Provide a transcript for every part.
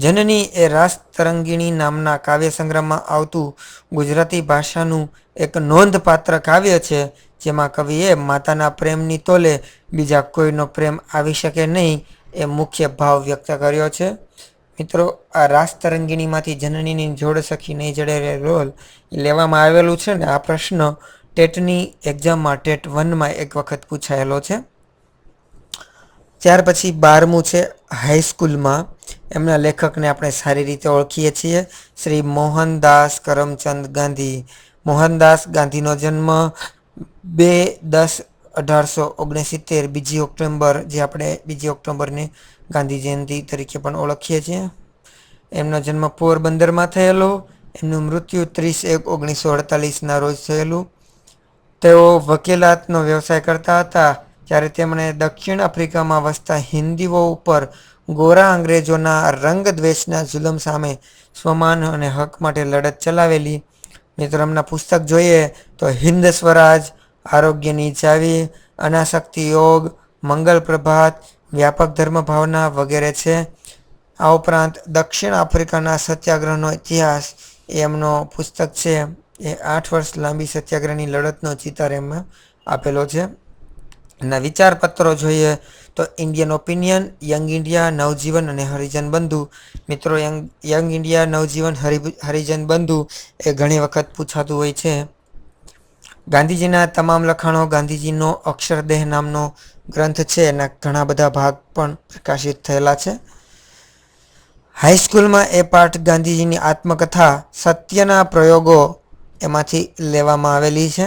જનની એ રાસ તરંગિણી નામના કાવ્ય સંગ્રહમાં આવતું ગુજરાતી ભાષાનું એક નોંધપાત્ર કાવ્ય છે, જેમાં કવિએ માતાના પ્રેમની તોલે બીજા કોઈનો પ્રેમ આવી શકે નહીં એ મુખ્ય ભાવ વ્યક્ત કર્યો છે. મિત્રો, આ રાસ તરંગિણીમાંથી જનનીની જોડ સખી નહીં જડે રોલ લેવામાં આવેલું છે ને, આ પ્રશ્ન ટેટની એક્ઝામમાં ટેટ વનમાં એક વખત પૂછાયેલો છે. ત્યાર પછી બારમું છે હાઈસ્કૂલમાં. એમના લેખકને આપણે સારી રીતે ઓળખીએ છીએ. શ્રી મોહનદાસ કરમચંદ ગાંધી. મોહનદાસ ગાંધીનો જન્મ બે દસ અઢારસો ઓગણસિત્તેર બીજી ઓક્ટોબર જે આપણે બીજી ઓક્ટોબરને ગાંધી જયંતિ તરીકે પણ ઓળખીએ છીએ. એમનો જન્મ પોરબંદરમાં થયેલો. એમનું મૃત્યુ ત્રીસ એક ઓગણીસો અડતાલીસના રોજ થયેલું. તેઓ વકીલાતનો વ્યવસાય કરતા હતા. ત્યારે તેમણે દક્ષિણ આફ્રિકામાં વસતા હિન્દીઓ ઉપર ગોરા અંગ્રેજોના રંગ દ્વેષના જુલમ સામે સ્વમાન અને હક માટે લડત ચલાવેલી. મિત્રો એમના પુસ્તક જોઈએ તો હિન્દ સ્વરાજ આરોગ્યની ચાવી અનાશક્તિ યોગ, મંગલ પ્રભાત, વ્યાપક ધર્મ ભાવના વગેરે છે. આ ઉપરાંત દક્ષિણ આફ્રિકાના સત્યાગ્રહનો ઇતિહાસ એ એમનો પુસ્તક છે. એ આઠ વર્ષ લાંબી સત્યાગ્રહની લડતનો ચિતાર એમાં આપેલો છે. એના વિચાર પત્રો જોઈએ તો Indian Opinion Young India Navjivan અને હરિજન બંધુ મિત્રો young young India Navjivan Hari Harijan Bandhu એ ઘણી વખત પૂછાતું હોય છે. ગાંધીજીના તમામ લખાણો ગાંધીજીનો અક્ષરદેહ નામનો ગ્રંથ છે, એના ઘણા બધા ભાગ પણ પ્રકાશિત થયેલા છે. હાઈસ્કૂલમાં એ પાઠ ગાંધીજીની આત્મકથા સત્યના પ્રયોગો એમાંથી લેવામાં આવેલી છે.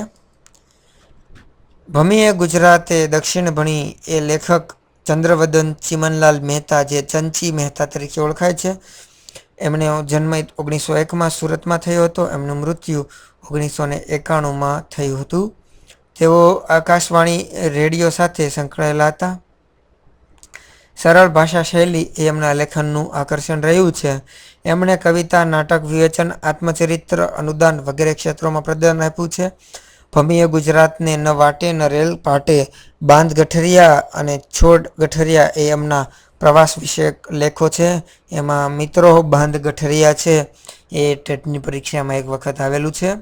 ભમીએ ગુજરાતે દક્ષિણ ભણી એ લેખક ચંદ્રવદન ચિમનલાલ મહેતા, જે ચંચી મહેતા તરીકે ઓળખાય છે. એમણે જન્મ ઓગણીસો એકમાં સુરતમાં થયો હતો. એમનું મૃત્યુ ઓગણીસો ને એકાણુંમાં થયું હતું. તેઓ આકાશવાણી રેડિયો સાથે સંકળાયેલા હતા. સરળ ભાષા શૈલી એ એમના લેખનનું આકર્ષણ રહ્યું છે. એમણે કવિતા, નાટક, વિવેચન, આત્મચરિત્ર, અનુદાન વગેરે ક્ષેત્રોમાં પ્રદાન આપ્યું છે. ભમીએ ગુજરાતને ન વાટે, ન રેલ પાટે, બાંધ ગઠરિયા અને છોડ ગઠરિયા એ એમના પ્રવાસ વિષયક લેખો છે. એમાં મિત્રો, બાંધ ગઠરિયા છે એ ટેટની પરીક્ષામાં એક વખત આવેલું છે.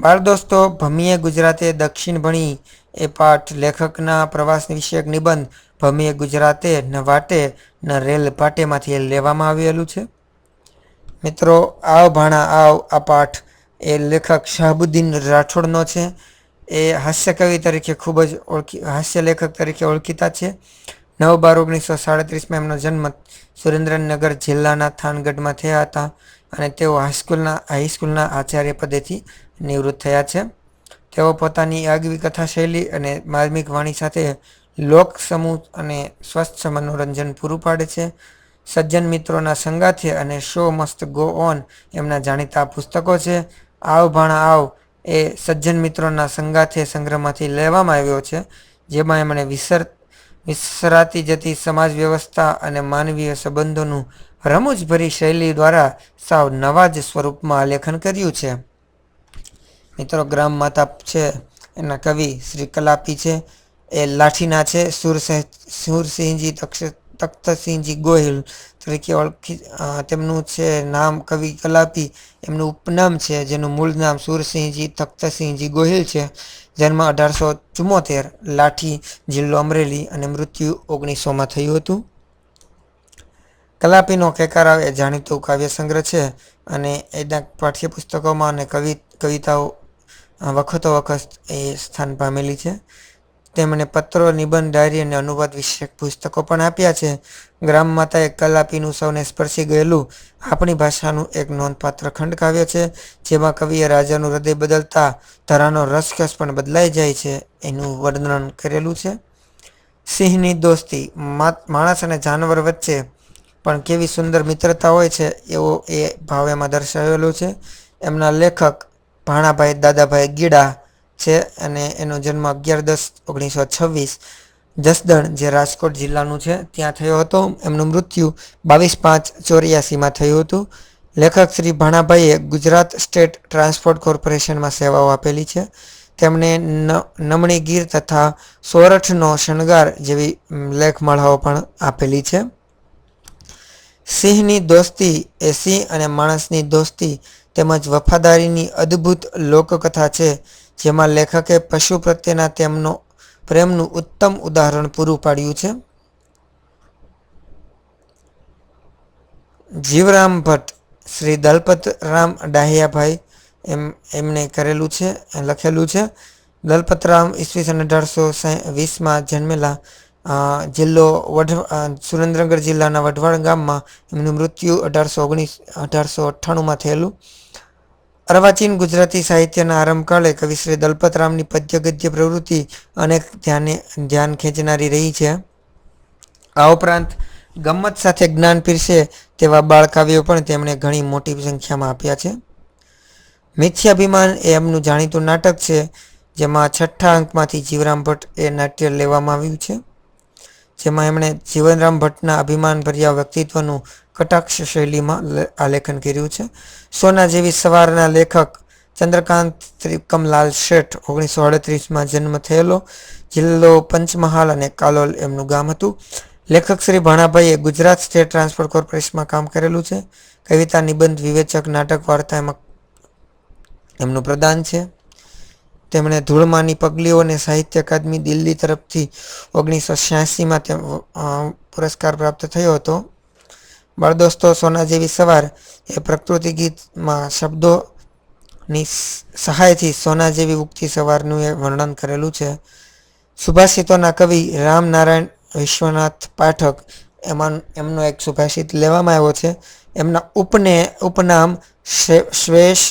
બાળ દોસ્તો ભમીએ ગુજરાતે દક્ષિણ ભણી એ પાઠ લેખકના પ્રવાસ વિષયક નિબંધ ભમીએ ગુજરાતે ન વાટે, ન રેલ પાટેમાંથી લેવામાં આવેલું છે. મિત્રો, આવ ભાણા આવ આ પાઠ એ લેખક શાહબુદ્દીન રાઠોડનો છે. એ હાસ્ય કવિ તરીકે ખૂબ જ ઓળખી, હાસ્ય લેખક તરીકે ઓળખીતા છે. નવ બાર ઓગણીસો સાડત્રીસમાં એમનો જન્મ સુરેન્દ્રનગર જિલ્લાના થાનગઢમાં થયા હતા અને તેઓ હાઈસ્કૂલના હાઈસ્કૂલના આચાર્ય પદેથી નિવૃત્ત થયા છે. તેઓ પોતાની આગવી કથા શૈલી અને માર્મિક વાણી સાથે લોક સમૂહ અને સ્વસ્થ મનોરંજન પૂરું પાડે છે. સજ્જન મિત્રોના સંગાથે અને શો મસ્ત ગો ઓન એમના જાણીતા પુસ્તકો છે. આવ ભાણા આવ એ સજ્જન મિત્રોના સંગાથે સંગ્રહમાંથી લેવામાં આવ્યો છે, જેમાં એમણે વિસર, વિસરાતી જતી સમાજ વ્યવસ્થા અને માનવીય સંબંધોનું રમૂજભરી શૈલી દ્વારા સાવ નવા જ સ્વરૂપમાં આલેખન કર્યું છે. મિત્રો, ગ્રામ માતા છે, એના કવિ શ્રી કલાપી છે, એ લાઠીના છે, સુરસિંહ, સુરસિંહજી તખ્તસિંહજી ગોહિલ તરીકે ઓળખી તેમનું છે નામ કવિ કલાપી. એમનું ઉપનામ છે, જેનું મૂળ નામ સુરસિંહજી તખ્તસિંહજી ગોહિલ છે. જન્મ અઢારસો ચુમ્મોતેર, લાઠી જિલ્લો અમરેલી અને મૃત્યુ ઓગણીસોમાં થયું હતું. કલાપીનો કેકારાવ એ જાણીતું કાવ્ય સંગ્રહ છે અને એના પાઠ્યપુસ્તકોમાં અને કવિ, કવિતાઓ વખતો વખત એ સ્થાન પામેલી છે. તેમણે પત્રો, નિબંધ, ડાયરી અને અનુવાદ વિષયક પુસ્તકો પણ આપ્યા છે. ગ્રામ માતાએ કલાપીનું સૌને સ્પર્શી ગયેલું આપણી ભાષાનું એક નોંધપાત્ર ખંડકાવ્ય છે, જેમાં કવિએ રાજાનું હૃદય બદલતા ધરાનો રસકસ પણ બદલાઈ જાય છે, એનું વર્ણન કરેલું છે. સિંહની દોસ્તી માણસ અને જાનવર વચ્ચે પણ કેવી સુંદર મિત્રતા હોય છે, એવો એ ભાવ એમાં દર્શાવેલો છે. એમના લેખક ભાણાભાઈ, દાદાભાઈ ગીડા છે અને એનો જન્મ અગિયાર દસ ઓગણીસો છવ્વીસ જસદણ, જે રાજકોટ જિલ્લાનું છે, ત્યાં થયો હતો. એમનું મૃત્યુ બાવીસ પાંચ ચોર્યાસીમાં થયું હતું. લેખક શ્રી ભાણાભાઈએ ગુજરાત સ્ટેટ ટ્રાન્સપોર્ટ કોર્પોરેશનમાં સેવાઓ આપેલી છે. તેમણે નમણી ગીર તથા સોરઠનો શણગાર જેવી લેખમાળાઓ પણ આપેલી છે. સિંહની દોસ્તી એ સિંહ અને માણસની દોસ્તી તેમજ વફાદારીની અદ્ભુત લોકકથા છે. જેમાં લેખકે પશુ પ્રત્યેના તેમનો પ્રેમનું ઉત્તમ ઉદાહરણ પૂરું પાડ્યું છે. જીવરામ ભટ્ટ, શ્રી દલપતરામ ડાહિયાભાઈ એમ એમણે કરેલું છે લખેલું છે. દલપતરામ ઈસવીસન અઢારસો વીસમાં જન્મેલા જિલ્લો વઢ સુરેન્દ્રનગર જિલ્લાના વઢવાણ ગામમાં એમનું મૃત્યુ અઢારસો ઓગણીસ, અઢારસો અઠ્ઠાણુંમાં થયેલું. અર્વાચીન ગુજરાતી સાહિત્યના આરંભકાળે કવિશ્રી દલપતરામની પદ્યગદ્ય પ્રવૃત્તિ અનેક ધ્યાને ધ્યાન ખેંચનારી રહી છે. આ ઉપરાંત ગમ્મત સાથે જ્ઞાન પીરસે તેવા બાળકાવ્યો પણ તેમણે ઘણી મોટી સંખ્યામાં આપ્યા છે. મિથ્યાભિમાન એ એમનું જાણીતું નાટક છે, જેમાં છઠ્ઠા અંકમાંથી જીવરામ ભટ્ટ એ નાટ્ય લેવામાં આવ્યું છે. જેમાં એમણે જીવનરામ ભટ્ટના અભિમાનભર્યા વ્યક્તિત્વનું કટાક્ષ શૈલીમાં આલેખન કર્યું છે. સોના જેવી સવારના લેખક ચંદ્રકાંત ત્રિકમલાલ શેઠ ઓગણીસો અડત્રીસમાં જન્મ થયેલો. જિલ્લો પંચમહાલ અને કાલોલ એમનું ગામ હતું. લેખક શ્રી ભાણાભાઈએ ગુજરાત સ્ટેટ ટ્રાન્સપોર્ટ કોર્પોરેશનમાં કામ કરેલું છે. કવિતા નિબંધ વિવેચક નાટક વાર્તા એમાં એમનું પ્રદાન છે. તેમણે ધૂળમાની પગલીઓ અને સાહિત્ય અકાદમી દિલ્હી તરફથી ઓગણીસો છ્યાસીમાં તેમ પુરસ્કાર પ્રાપ્ત થયો હતો. બાળદોસ્તો સોના જેવી સવાર એ પ્રકૃતિ ગીતમાં શબ્દોની સહાયથી સોના જેવી ઉગતી સવારનું એ વર્ણન કરેલું છે. સુભાષિતોના કવિ રામનારાયણ વિશ્વનાથ પાઠક એમાં, એમનો એક સુભાષિત લેવામાં આવ્યો છે. એમના ઉપને, ઉપનામ શ્વેશ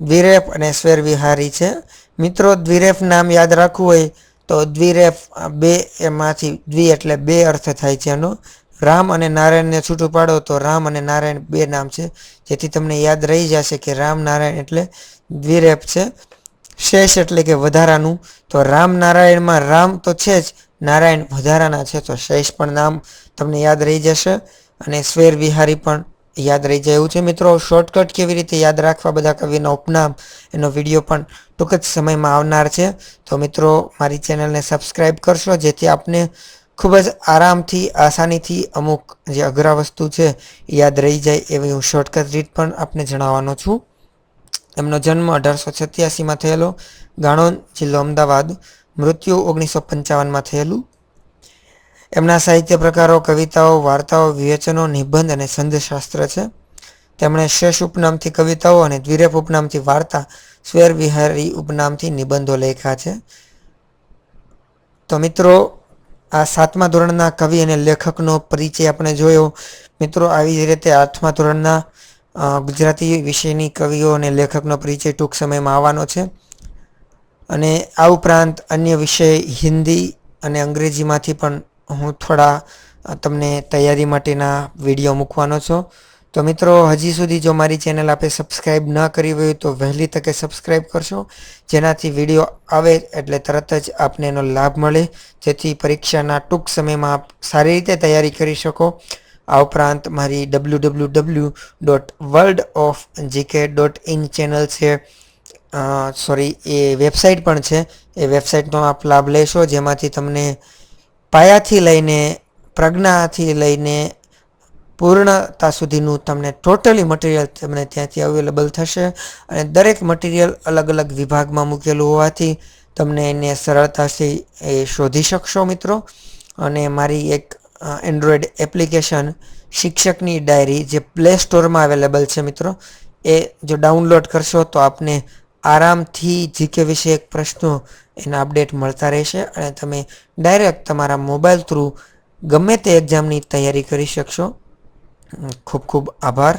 દ્વિરેફ અને સ્વેર વિહારી છે. મિત્રો, દ્વિરેફ નામ યાદ રાખવું હોય તો દ્વિરેફ બે એમાંથી દ્વિ એટલે બે અર્થ થાય છે એનો. રામ અને નારાયણને છૂટું પાડો તો રામ અને નારાયણ બે નામ છે. જેથી તમને યાદ રહી જશે કે રામ નારાયણ એટલે દ્વિરેફ છે. શેષ એટલે કે વધારાનું. તો રામ નારાયણમાં રામ તો છે જ, નારાયણ વધારાના છે તો શેષ પણ નામ તમને યાદ રહી જશે. અને સ્વેર વિહારી પણ યાદ રહી જાય એવું છે? મિત્રો શોર્ટકટ કેવી રીતે યાદ રાખવા બધા કવિના ઉપનામ? એનો વીડિયો પણ ટૂંક જ સમયમાં આવનાર છે. તો મિત્રો, મારી ચેનલને સબસ્ક્રાઈબ કરશો, જેથી આપને ખૂબ જ આરામથી, આસાનીથી અમુક જે અઘરા વસ્તુ છે, યાદ રહી જાય એવી હું શોર્ટકટ રીત પણ આપને જણાવવાનો છું. એમનો જન્મ અઢારસો છત્યાસીમાં થયેલો. ગાણોદ જિલ્લો અમદાવાદ. મૃત્યુ ઓગણીસો પંચાવનમાં થયેલું. એમના સાહિત્ય પ્રકારો, કવિતાઓ, વાર્તાઓ, વિવેચનો, નિબંધ અને સંધશાસ્ત્ર છે. તેમણે શેષ ઉપનામથી કવિતાઓ અને દ્વિરેપ ઉપનામથી વાર્તા, સ્વેર વિહારી ઉપનામથી નિબંધો લેખ્યા છે. તો મિત્રો, આ સાતમા ધોરણના કવિ અને લેખકનો પરિચય આપણે જોયો. મિત્રો, આવી જ રીતે આઠમા ધોરણના ગુજરાતી વિષયની કવિઓ અને લેખકનો પરિચય ટૂંક સમયમાં આવવાનો છે. અને આ ઉપરાંત અન્ય વિષય હિન્દી અને અંગ્રેજીમાંથી પણ હું થોડા તમને તૈયારી માટેના વીડિયો મૂકવાનો છું. તો મિત્રો, હજી સુધી જો મારી ચેનલ આપે સબસ્ક્રાઈબ ન કરી હોય તો વહેલી તકે સબસ્ક્રાઈબ કરશો. જેનાથી વીડિયો આવે એટલે તરત જ આપને એનો લાભ મળે. જેથી પરીક્ષાના ટૂંક સમયમાં આપ સારી રીતે તૈયારી કરી શકો. આ ઉપરાંત મારી W W W dot world of GK dot in channel છે સોરી એ વેબસાઇટ પણ છે. એ વેબસાઇટનો આપ લાભ લેશો. જેમાંથી તમને પાયાથી લઈને, પ્રજ્ઞાથી લઈને પૂર્ણતા સુધીનું તમને ટોટલી મટીરિયલ તમને ત્યાંથી અવેલેબલ થશે. અને દરેક મટીરિયલ અલગ અલગ વિભાગમાં મૂકેલું હોવાથી તમને એને સરળતાથી એ શોધી શકશો મિત્રો. અને મારી એક એન્ડ્રોઈડ એપ્લિકેશન શિક્ષકની ડાયરી જે પ્લે સ્ટોરમાં અવેલેબલ છે મિત્રો, એ જો ડાઉનલોડ કરશો તો આપને આરામથી જીકે વિશે એક પ્રશ્નો એના અપડેટ મળતા રહેશે અને તમે ડાયરેક્ટ તમારા મોબાઈલ થ્રુ ગમે તે એક્ઝામની તૈયારી કરી શકશો ખૂબ ખૂબ આભાર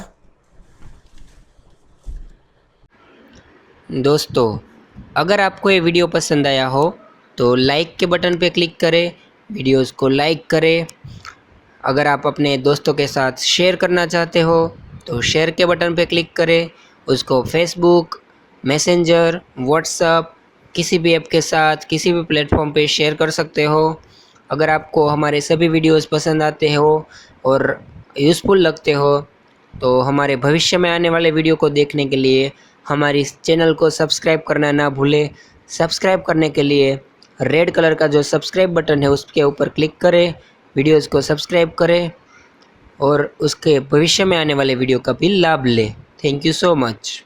दोस्तों अगर आपको ये वीडियो पसंद आया हो तो लाइक के बटन पे क्लिक करें वीडियोस को लाइक करें अगर आप अपने दोस्तों के साथ शेयर करना चाहते हो तो शेयर के बटन पे क्लिक करें उसको फेसबुक मैसेंजर व्हाट्सअप किसी भी ऐप के साथ, किसी भी प्लेटफॉर्म पे शेयर कर सकते हो। अगर आपको हमारे सभी वीडियोस पसंद आते हो और यूज़फुल लगते हो तो हमारे भविष्य में आने वाले वीडियो को देखने के लिए हमारी चैनल को सब्सक्राइब करना ना भूलें। सब्सक्राइब करने के लिए रेड कलर का जो सब्सक्राइब बटन है, उसके ऊपर क्लिक करें वीडियोस को सब्सक्राइब करें और उसके भविष्य में आने वाले वीडियो का भी लाभ लें। Thank you so much